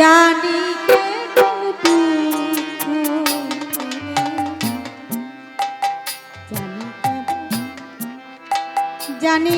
জানি জানি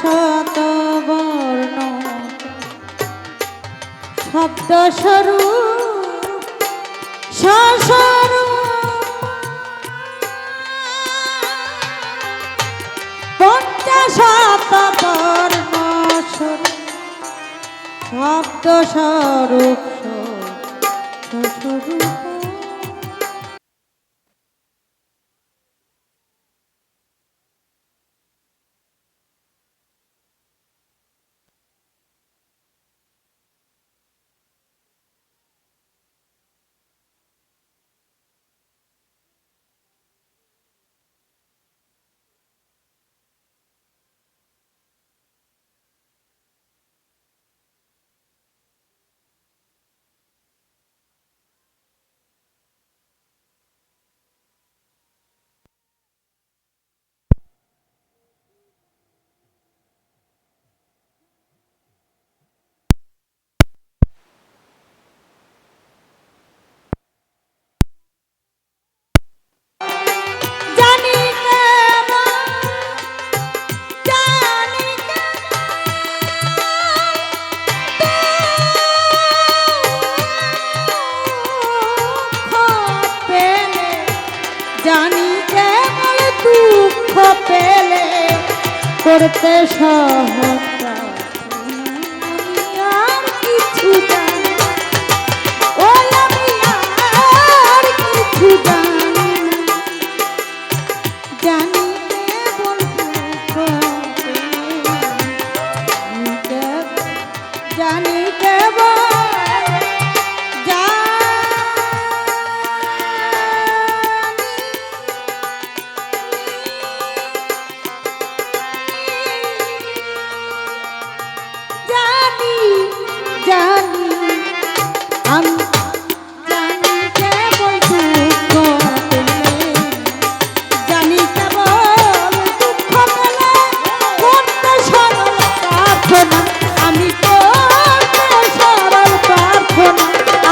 শত বর্ণ শব্দ স্বরূপ সস্বরূপ। পঞ্চাশত বর্ণ শব্দ স্বরূপ করতে সহজ